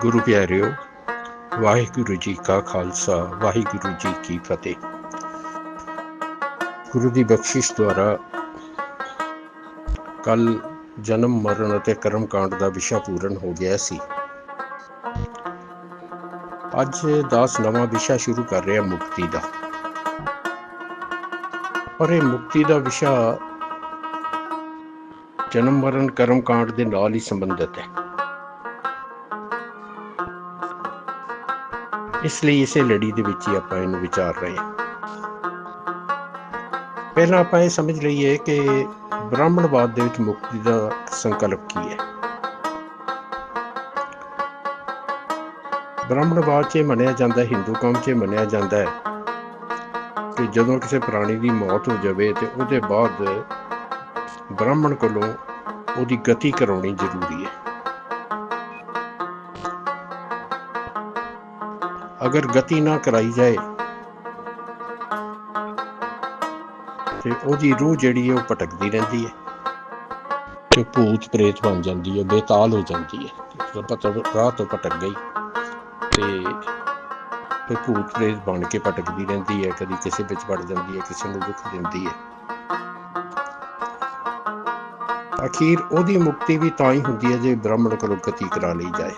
ਗੁਰੂ ਪਿਆਰਿਓ, ਵਾਹਿਗੁਰੂ ਜੀ ਕਾ ਖਾਲਸਾ, ਵਾਹਿਗੁਰੂ ਜੀ ਕੀ ਫਤਿਹ। ਗੁਰੂ ਦੀ ਬਖਸ਼ਿਸ਼ ਦੁਆਰਾ ਕੱਲ ਜਨਮ, ਮਰਨ ਅਤੇ ਕਰਮ ਕਾਂਡ ਦਾ ਵਿਸ਼ਾ ਪੂਰਨ ਹੋ ਗਿਆ ਸੀ। ਅੱਜ ਦਾਸ ਨਵਾਂ ਵਿਸ਼ਾ ਸ਼ੁਰੂ ਕਰ ਰਿਹਾ ਮੁਕਤੀ ਦਾ। ਪਰ ਇਹ ਮੁਕਤੀ ਦਾ ਵਿਸ਼ਾ ਜਨਮ, ਮਰਨ ਕਰਮ ਕਾਂਡ ਦੇ ਨਾਲ ਹੀ ਸੰਬੰਧਿਤ ਹੈ। ਇਸ ਲਈ ਇਸੇ ਲੜੀ ਦੇ ਵਿੱਚ ਹੀ ਆਪਾਂ ਇਹਨੂੰ ਵਿਚਾਰ ਰਹੇ ਹਾਂ। ਪਹਿਲਾਂ ਆਪਾਂ ਇਹ ਸਮਝ ਲਈਏ ਕਿ ਬ੍ਰਾਹਮਣਵਾਦ ਦੇ ਵਿੱਚ ਮੁਕਤੀ ਦਾ ਸੰਕਲਪ ਕੀ ਹੈ। ਬ੍ਰਾਹਮਣਵਾਦ 'ਚ ਇਹ ਮੰਨਿਆ ਜਾਂਦਾ ਹਿੰਦੂ ਕੌਮ 'ਚ ਇਹ ਮੰਨਿਆ ਜਾਂਦਾ ਹੈ ਕਿ ਜਦੋਂ ਕਿਸੇ ਪ੍ਰਾਣੀ ਦੀ ਮੌਤ ਹੋ ਜਾਵੇ ਤੇ ਉਹਦੇ ਬਾਅਦ ਬ੍ਰਾਹਮਣ ਕੋਲੋਂ ਉਹਦੀ ਗਤੀ ਕਰਾਉਣੀ ਜ਼ਰੂਰੀ ਹੈ। ਅਗਰ ਗਤੀ ਨਾ ਕਰਾਈ ਜਾਏ, ਤੇ ਉਹਦੀ ਰੂਹ ਜਿਹੜੀ ਹੈ ਉਹ ਭਟਕਦੀ ਰਹਿੰਦੀ ਹੈ ਤੇ ਭੂਤ ਪ੍ਰੇਤ ਬਣ ਜਾਂਦੀ ਹੈ, ਬੇਤਾਲ ਹੋ ਜਾਂਦੀ ਹੈ। ਪਤਾ ਰਾਹ ਤੋਂ ਭਟਕ ਗਈ ਤੇ ਤੇ ਭੂਤ ਪ੍ਰੇਤ ਬਣ ਕੇ ਭਟਕਦੀ ਰਹਿੰਦੀ ਹੈ, ਕਦੀ ਕਿਸੇ ਵਿੱਚ ਵੜ ਜਾਂਦੀ ਹੈ, ਕਿਸੇ ਨੂੰ ਦੁੱਖ ਦਿੰਦੀ ਹੈ। ਅਖੀਰ ਉਹਦੀ ਮੁਕਤੀ ਵੀ ਤਾਂ ਹੀ ਹੁੰਦੀ ਹੈ ਜੇ ਬ੍ਰਾਹਮਣ ਕੋਲੋਂ ਗਤੀ ਕਰਾ ਲਈ ਜਾਏ।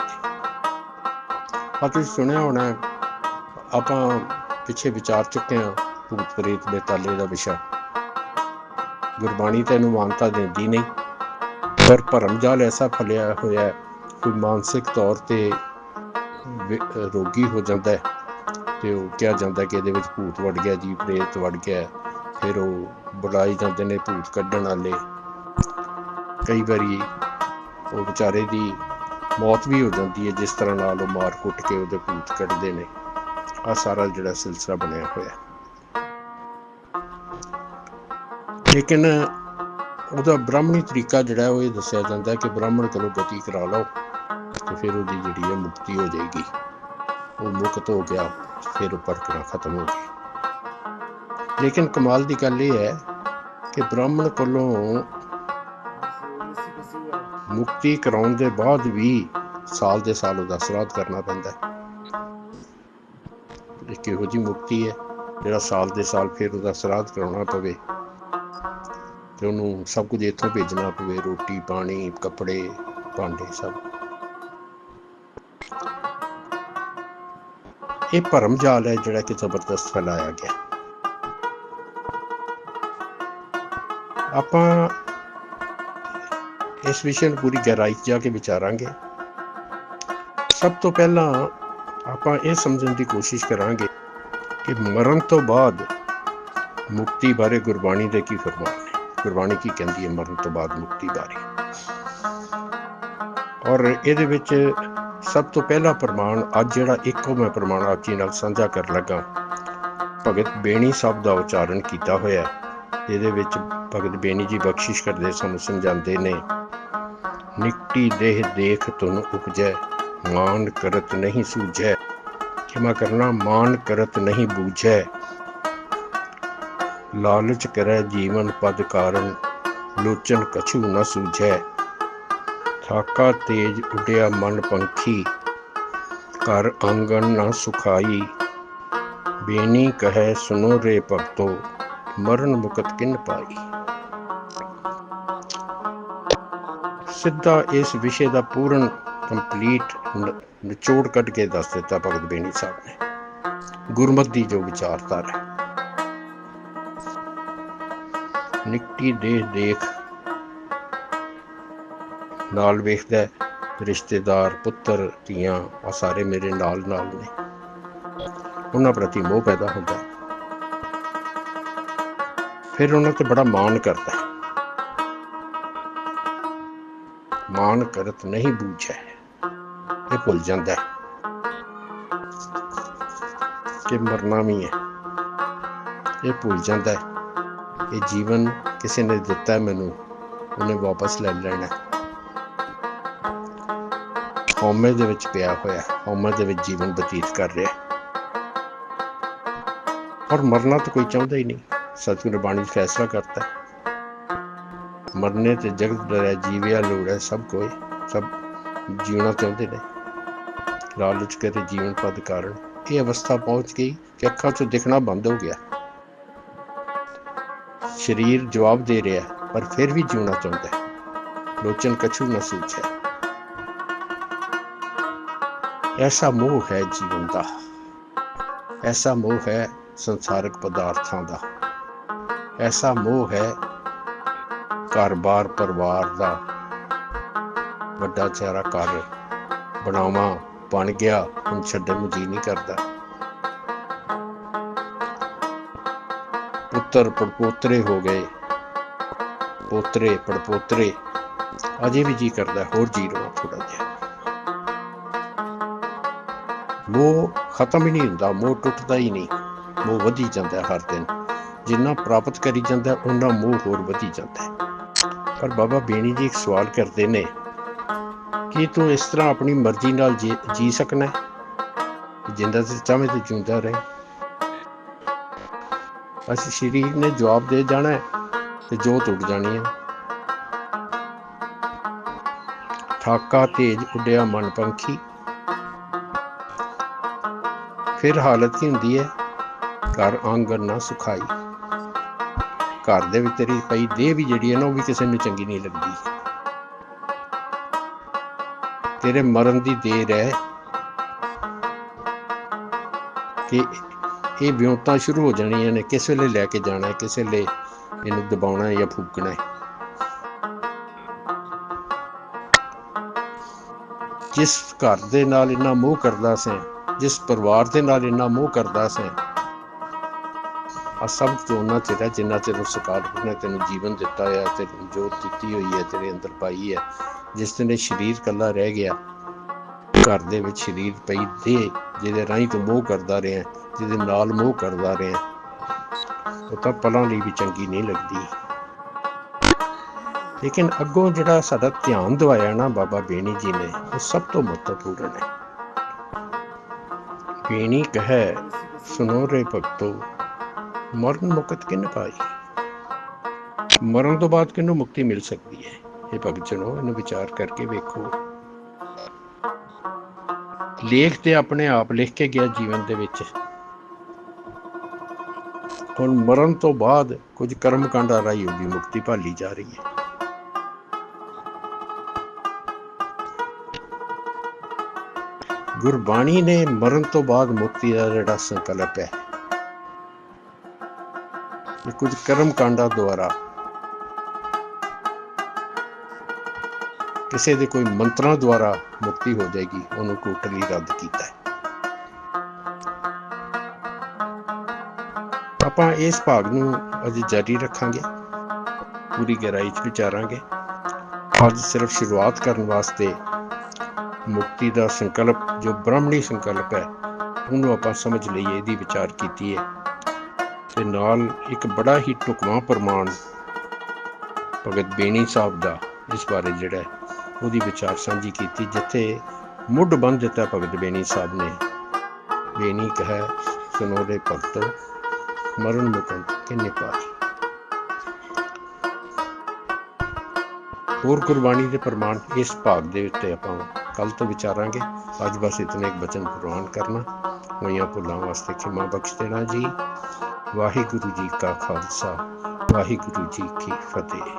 ਆ ਸੁਣਿਆ ਹੋਣਾ ਆਪਾਂ ਪਿੱਛੇ ਵਿਚਾਰ ਚੁੱਕੇ ਹਾਂ ਭੂਤ ਪ੍ਰੇਤ ਦੇ ਤਾਲੇ ਦਾ ਵਿਸ਼ਾ। ਗੁਰਬਾਣੀ ਤੈਨੂੰ ਮਾਨਤਾ ਦਿੰਦੀ ਨਹੀਂ, ਪਰ ਭਰਮ ਜਾਲ ਐਸਾ ਫਲਿਆ ਹੋਇਆ ਹੈ, ਕੋਈ ਮਾਨਸਿਕ ਤੌਰ ਤੇ ਰੋਗੀ ਹੋ ਜਾਂਦਾ ਹੈ ਤੇ ਉਹ ਕਿਹਾ ਜਾਂਦਾ ਕਿ ਇਹਦੇ ਵਿੱਚ ਭੂਤ ਵੜ ਗਿਆ ਜੀ ਪ੍ਰੇਤ ਵੜ ਗਿਆ, ਫਿਰ ਉਹ ਬੁਲਾਈ ਜਾਂਦੇ ਨੇ ਭੂਤ ਕੱਢਣ ਵਾਲੇ। ਕਈ ਵਾਰੀ ਉਹ ਵਿਚਾਰੇ ਦੀ ਮੌਤ ਵੀ ਹੋ ਜਾਂਦੀ ਹੈ, ਜਿਸ ਤਰ੍ਹਾਂ ਨਾਲ ਉਹ ਮਾਰ ਕੁੱਟ ਕੇ ਉਹਦੇ ਭੂਤ ਕੱਢਦੇ ਨੇ। ਆ ਸਾਰਾ ਜਿਹੜਾ ਸਿਲਸਿਲਾ ਬਣਿਆ ਹੋਇਆ। ਲੇਕਿਨ ਉਹਦਾ ਬ੍ਰਾਹਮਣੀ ਤਰੀਕਾ ਜਿਹੜਾ ਉਹ ਇਹ ਦੱਸਿਆ ਜਾਂਦਾ ਕਿ ਬ੍ਰਾਹਮਣ ਕੋਲੋਂ ਗਤੀ ਕਰਾ ਲਓ, ਤੇ ਫਿਰ ਉਹਦੀ ਜਿਹੜੀ ਹੈ ਮੁਕਤੀ ਹੋ ਜਾਏਗੀ। ਉਹ ਮੁਕਤ ਹੋ ਗਿਆ, ਫਿਰ ਉਹ ਭਟਕਣਾ ਖਤਮ ਹੋ ਗਈ ਲੇਕਿਨ ਕਮਾਲ ਦੀ ਗੱਲ ਇਹ ਹੈ ਕਿ ਬ੍ਰਾਹਮਣ ਕੋਲੋਂ ਮੁਕਤੀ ਕਰਾਉਣ ਦੇ ਬਾਅਦ ਵੀ ਸਾਲ ਦੇ ਸਾਲ ਉਹਦਾ ਸਰਾਧ ਕਰਨਾ ਪੈਂਦਾ ਹੈ। ਕਿਹੋ ਜੀ ਮੁਕਤੀ ਹੈ, ਜਿਹੜਾ ਸਾਲ ਦੇ ਸਾਲ ਫਿਰ ਉਹਦਾ ਸਰਾਧ ਕਰਾਉਣਾ ਪਵੇ ਤੇ ਉਹਨੂੰ ਸਭ ਕੁਝ ਇੱਥੋਂ ਭੇਜਣਾ ਪਵੇ, ਰੋਟੀ, ਪਾਣੀ, ਕੱਪੜੇ, ਭਾਂਡੇ ਸਭ। ਇਹ ਭਰਮ ਜਾਲ ਹੈ ਜਿਹੜਾ ਕਿ ਜ਼ਬਰਦਸਤ ਫੈਲਾਇਆ ਗਿਆ। ਆਪਾਂ ਇਸ ਵਿਸ਼ੇ ਨੂੰ ਪੂਰੀ ਗਹਿਰਾਈ 'ਚ ਜਾ ਕੇ ਵਿਚਾਰਾਂਗੇ। ਸਭ ਤੋਂ ਪਹਿਲਾਂ ਆਪਾਂ ਇਹ ਸਮਝਣ ਦੀ ਕੋਸ਼ਿਸ਼ ਕਰਾਂਗੇ ਕਿ ਮਰਨ ਤੋਂ ਬਾਅਦ ਮੁਕਤੀ ਬਾਰੇ ਗੁਰਬਾਣੀ ਦੇ ਕੀ ਫਰਮਾਨ ਨੇ? ਗੁਰਬਾਣੀ ਕੀ ਕਹਿੰਦੀ ਹੈ ਮਰਨ ਤੋਂ ਬਾਅਦ ਮੁਕਤੀ ਬਾਰੇ? ਔਰ ਇਹਦੇ ਵਿੱਚ ਸਭ ਤੋਂ ਪਹਿਲਾ ਪ੍ਰਮਾਣ ਅੱਜ ਜਿਹੜਾ ਇੱਕੋ ਮੈਂ ਪ੍ਰਮਾਣ ਆਪ ਜੀ ਨਾਲ ਸਾਂਝਾ ਕਰਨ ਲੱਗਾ ਭਗਤ ਬੇਣੀ ਸਾਹਿਬ ਦਾ ਉਚਾਰਨ ਕੀਤਾ ਹੋਇਆ ਇਹਦੇ ਵਿੱਚ ਭਗਤ ਬੇਣੀ ਜੀ ਬਖਸ਼ਿਸ਼ ਕਰਦੇ ਸਾਨੂੰ ਸਮਝਾਉਂਦੇ ਨੇ, ਨਿਕਟੀ ਦੇਹ ਦੇਖ ਤੁਨ ਉਪਜੈ। ਮਾਨ ਕਰਤ ਨਹੀਂ ਸੂਝੈ। ਖਿਮਾ ਕਰਨਾ, ਮਾਨ ਕਰਤ ਨਹੀਂ ਬੂਝੈ। ਲਾਲਚ ਕਰੈ ਜੀਵਨ ਪਦ ਕਾਰਨ, ਲੋਚਨ ਕਛੂ ਨ ਸੂਝੈ। ਥਾਕਾ ਤੇਜ ਉਡਿਆ ਮਨ ਪੰਖੀ, ਘਰ ਆਂਗਣ ਨਾ ਸੁਖਾਈ। ਬੇਨੀ ਕਹੈ ਸੁਨੋ ਰੇ ਭਗਤੋ, ਮਰਨ ਮੁਕਤ ਕਿਨ ਪਾਈ? ਸਿੱਧਾ ਇਸ ਵਿਸ਼ੇ ਦਾ ਪੂਰਨ ਕੰਪਲੀਟ ਨਿਚੋੜ ਕੱਢ ਕੇ ਦੱਸ ਦਿੱਤਾ ਭਗਤ ਬੇਣੀ ਸਾਹਿਬ ਨੇ। ਗੁਰਮਤ ਦੀ ਜੋ ਵਿਚਾਰਧਾਰਾ ਹੈ। ਨਿਕਟੀ ਦੇਹ ਦੇਖ ਨਾਲ ਵੇਖਦਾ ਰਿਸ਼ਤੇਦਾਰ, ਪੁੱਤਰ, ਧੀਆਂ ਆ ਸਾਰੇ ਮੇਰੇ ਨਾਲ ਨਾਲ ਨੇ। ਉਹਨਾਂ ਪ੍ਰਤੀ ਮੋਹ ਪੈਦਾ ਹੁੰਦਾ ਫਿਰ ਉਹਨਾਂ ਤੇ ਬੜਾ ਮਾਣ ਕਰਦਾ ਹੈ। ਮਾਨ ਕਰਤ ਨਹੀਂ ਬੂਝੈ। ਇਹ ਭੁੱਲ ਜਾਂਦਾ ਹੈ ਕਿ ਮਰਨਾ ਵੀ ਹੈ। ਇਹ ਭੁੱਲ ਜਾਂਦਾ ਹੈ ਇਹ ਜੀਵਨ ਕਿਸੇ ਨੇ ਦਿੱਤਾ ਮੈਨੂੰ, ਉਹਨੇ ਵਾਪਸ ਲੈ ਲੈਣਾ ਹਉਮੈ ਦੇ ਵਿੱਚ ਪਿਆ ਹੋਇਆ ਹਉਮੈ ਦੇ ਵਿੱਚ ਜੀਵਨ ਬਤੀਤ ਕਰ ਰਿਹਾ ਔਰ ਮਰਨਾ ਤਾਂ ਕੋਈ ਚਾਹੁੰਦਾ ਹੀ ਨਹੀਂ, ਸਤਿਗੁਰ ਬਾਣੀ ਫੈਸਲਾ ਕਰਤਾ ਮਰਨੇ ਤੇ ਜਗਤ ਡਰਿਆ, ਜੀਵਿਆ ਲੋੜ ਹੈ ਸਭ ਕੋਈ, ਸਭ ਜੀਉਣਾ ਚਾਹੁੰਦੇ ਨੇ। ਲਾਲਚ ਕਰੇ ਜੀਵਨ ਪਦ ਕਾਰਨ ਇਹ ਅਵਸਥਾ ਪਹੁੰਚ ਗਈ ਕਿ ਅੱਖਾਂ 'ਚੋਂ ਦਿਖਣਾ ਬੰਦ ਹੋ ਗਿਆ। ਸਰੀਰ ਜਵਾਬ ਦੇ ਰਿਹਾ ਹੈ, ਪਰ ਫਿਰ ਵੀ ਜਿਉਣਾ ਚਾਹੁੰਦਾ ਹੈ। ਲੋਚਨ ਕਛੂ ਨਾ ਸੂਝੇ ਐਸਾ ਮੋਹ ਹੈ ਜੀਵਨ ਦਾ। ਐਸਾ ਮੋਹ ਹੈ ਸੰਸਾਰਿਕ ਪਦਾਰਥਾਂ ਦਾ। ਐਸਾ ਮੋਹ ਹੈ ਘਰ-ਬਾਰ ਪਰਿਵਾਰ ਦਾ। ਵੱਡਾ ਚਿਹਰਾ ਘਰ ਬਣਾਵਾ ਬਣ ਗਿਆ ਹੁਣ ਛੱਡਣ ਨੂੰ ਜੀ ਨਹੀਂ ਕਰਦਾ। ਪੁੱਤਰ ਪੜਪੋਤਰੇ ਹੋ ਗਏ। ਪੋਤਰੇ ਪੜਪੋਤਰੇ ਅਜੇ ਵੀ ਜੀ ਕਰਦਾ ਹੋਰ ਜੀ ਲਵਾਂ ਥੋੜਾ ਜਿਹਾ। ਮੋਹ ਖਤਮ ਹੀ ਨਹੀਂ ਹੁੰਦਾ ਮੋਹ ਟੁੱਟਦਾ ਹੀ ਨਹੀਂ। ਮੋਹ ਵਧੀ ਜਾਂਦਾ ਹਰ ਦਿਨ। ਜਿੰਨਾ ਪ੍ਰਾਪਤ ਕਰੀ ਜਾਂਦਾ ਹੈ, ਉਨਾ ਮੋਹ ਹੋਰ ਵਧੀ ਜਾਂਦਾ ਪਰ ਬਾਬਾ ਬੇਣੀ ਜੀ ਇੱਕ ਸਵਾਲ ਕਰਦੇ ਨੇ ਕੀ ਤੂੰ ਇਸ ਤਰ੍ਹਾਂ ਆਪਣੀ ਮਰਜ਼ੀ ਨਾਲ ਜੀ- ਜੀ ਸਕਣਾ ਹੈ? ਜਿੰਦਾ ਤੇ ਚਾਹਵੇਂ ਤੇ ਜਿਉਂਦਾ ਰਹੇ। ਅਸੀਂ ਸਰੀਰ ਨੇ ਜਵਾਬ ਦੇ ਜਾਣਾ ਹੈ ਤੇ ਜੋਤ ਉੱਡ ਜਾਣੀ ਹੈ। ਠਾਕਾ ਤੇਜ ਉੱਡਿਆ ਮਨ ਪੰਖੀ ਫਿਰ ਹਾਲਤ ਕੀ ਹੁੰਦੀ ਹੈ? ਘਰ ਆਂਗਨ ਨਾ ਸੁਖਾਈ। ਘਰ ਦੇ ਵਿੱਚ ਤੇਰੀ ਪਈ ਦੇਹ ਵੀ ਜਿਹੜੀ ਹੈ ਨਾ, ਉਹ ਵੀ ਕਿਸੇ ਨੂੰ ਚੰਗੀ ਨਹੀਂ ਲੱਗਦੀ। ਤੇਰੇ ਮਰਨ ਦੀ ਦੇਰ ਹੈ ਕਿ ਇਹ ਵਿਉਂਤਾਂ ਸ਼ੁਰੂ ਹੋ ਜਾਣੀਆਂ ਨੇ, ਕਿਸ ਵੇਲੇ ਲੈ ਕੇ ਜਾਣਾ ਹੈ, ਕਿਸ ਵੇਲੇ ਇਹਨੂੰ ਦਬਾਉਣਾ ਜਾਂ ਫੂਕਣਾ ਹੈ। ਜਿਸ ਘਰ ਦੇ ਨਾਲ ਇੰਨਾ ਮੋਹ ਕਰਦਾ ਸੀ, ਜਿਸ ਪਰਿਵਾਰ ਦੇ ਨਾਲ ਇੰਨਾ ਮੋਹ ਕਰਦਾ ਸੀ ਆ ਸਭ ਤੋਂ ਉਹਨਾਂ ਚਿਰ ਹੈ ਜਿੰਨਾ ਚਿਰ ਉਸ ਨੇ ਤੈਨੂੰ ਜੀਵਨ ਦਿੱਤਾ ਹੈ, ਤੈਨੂੰ ਜੋਤ ਦਿੱਤੀ ਹੋਈ ਹੈ, ਤੇਰੇ ਅੰਦਰ ਪਾਈ ਹੈ, ਜਿਸ ਦਿਨ ਇਹ ਸਰੀਰ ਕੱਲਾ ਰਹਿ ਗਿਆ, ਘਰ ਦੇ ਵਿੱਚ ਸਰੀਰ ਪਈ ਦੇ, ਜਿਹਦੇ ਰਾਹੀਂ ਤੂੰ ਮੋਹ ਕਰਦਾ ਰਿਹਾ, ਜਿਹਦੇ ਨਾਲ ਮੋਹ ਕਰਦਾ ਰਿਹਾ, ਉਹ ਤਾਂ ਪਲਾਂ ਲਈ ਵੀ ਚੰਗੀ ਨਹੀਂ ਲੱਗਦੀ। ਲੇਕਿਨ ਅੱਗੋਂ ਜਿਹੜਾ ਸਾਡਾ ਧਿਆਨ ਦਵਾਇਆ ਨਾ ਬਾਬਾ ਬੇਣੀ ਜੀ ਨੇ, ਉਹ ਸਭ ਤੋਂ ਮਹੱਤਵਪੂਰਨ ਹੈ। ਬੇਣੀ ਕਹੈ ਸੁਨੋ ਰੇ ਭਗਤੋ ਮਰਨ ਮੁਕਤ ਕਿਨ ਪਾਈ ਮਰਨ ਤੋਂ ਬਾਅਦ ਕਿਹਨੂੰ ਮੁਕਤੀ ਮਿਲ ਸਕਦੀ ਹੈ? ਇਹ ਭਗਤ ਜਨੋ, ਇਹਨੂੰ ਵਿਚਾਰ ਕਰਕੇ ਵੇਖੋ। ਲੇਖ ਤੇ ਆਪਣੇ ਆਪ ਲਿਖ ਕੇ ਗਿਆ ਜੀਵਨ ਦੇ ਵਿੱਚ। ਹੁਣ ਮਰਨ ਤੋਂ ਬਾਅਦ ਕੁਝ ਕਰਮ ਕਾਂਡਾਂ ਰਾਹੀਂ ਉਹਦੀ ਮੁਕਤੀ ਭਾਲੀ ਜਾ ਰਹੀ ਹੈ। ਗੁਰਬਾਣੀ ਨੇ ਮਰਨ ਤੋਂ ਬਾਅਦ ਮੁਕਤੀ ਦਾ ਜਿਹੜਾ ਸੰਕਲਪ ਹੈ ਇਹ ਕੁਝ ਕਰਮ ਕਾਂਡਾਂ ਦੁਆਰਾ। ਕਿਸੇ ਦੇ ਕੋਈ ਮੰਤਰਾਂ ਦੁਆਰਾ ਮੁਕਤੀ ਹੋ ਜਾਏਗੀ, ਉਹਨੂੰ ਟੋਟਲੀ ਰੱਦ ਕੀਤਾ ਹੈ। ਆਪਾਂ ਇਸ ਭਾਗ ਨੂੰ ਅਜੇ ਜਾਰੀ ਰੱਖਾਂਗੇ, ਪੂਰੀ ਗਹਿਰਾਈ 'ਚ ਵਿਚਾਰਾਂਗੇ। ਅੱਜ ਸਿਰਫ ਸ਼ੁਰੂਆਤ ਕਰਨ ਵਾਸਤੇ ਮੁਕਤੀ ਦਾ ਸੰਕਲਪ, ਜੋ ਬ੍ਰਹਮਣੀ ਸੰਕਲਪ ਹੈ, ਉਹਨੂੰ ਆਪਾਂ ਸਮਝ ਲਈਏ, ਇਹਦੀ ਵਿਚਾਰ ਕੀਤੀ ਹੈ। ਤੇ ਨਾਲ ਇੱਕ ਬੜਾ ਹੀ ਟੁਕਵਾਂ ਪ੍ਰਮਾਣ ਭਗਤ ਬੇਣੀ ਸਾਹਿਬ ਦਾ ਇਸ ਬਾਰੇ ਜਿਹੜਾ ਉਹਦੀ ਵਿਚਾਰ ਸਾਂਝੀ ਕੀਤੀ, ਜਿੱਥੇ ਮੁੱਢ ਬੰਨ ਦਿੱਤਾ ਭਗਤ ਬੇਣੀ ਸਾਹਿਬ ਨੇ। ਬੇਣੀ ਕਹੈ ਸੁਨੋ ਰੇ ਭਗਤੋ, ਮਰਨ ਮੁਕਤ ਕਿੰਨੇ ਪਾਸ ਹੋਰ ਕੁਰਬਾਨੀ ਦੇ ਪ੍ਰਮਾਣ ਇਸ ਭਾਗ ਦੇ ਉੱਤੇ ਆਪਾਂ ਕੱਲ ਤੋਂ ਵਿਚਾਰਾਂਗੇ। ਅੱਜ ਬਸ ਇਤਨੇ ਇੱਕ ਬਚਨ ਪ੍ਰਵਾਨ ਕਰਨਾ। ਹੋਈਆਂ ਭੁੱਲਾਂ ਵਾਸਤੇ ਖਿਮਾ ਬਖਸ਼ ਦੇਣਾ ਜੀ। ਵਾਹਿਗੁਰੂ ਜੀ ਕਾ ਖਾਲਸਾ, ਵਾਹਿਗੁਰੂ ਜੀ ਕੀ ਫਤਿਹ।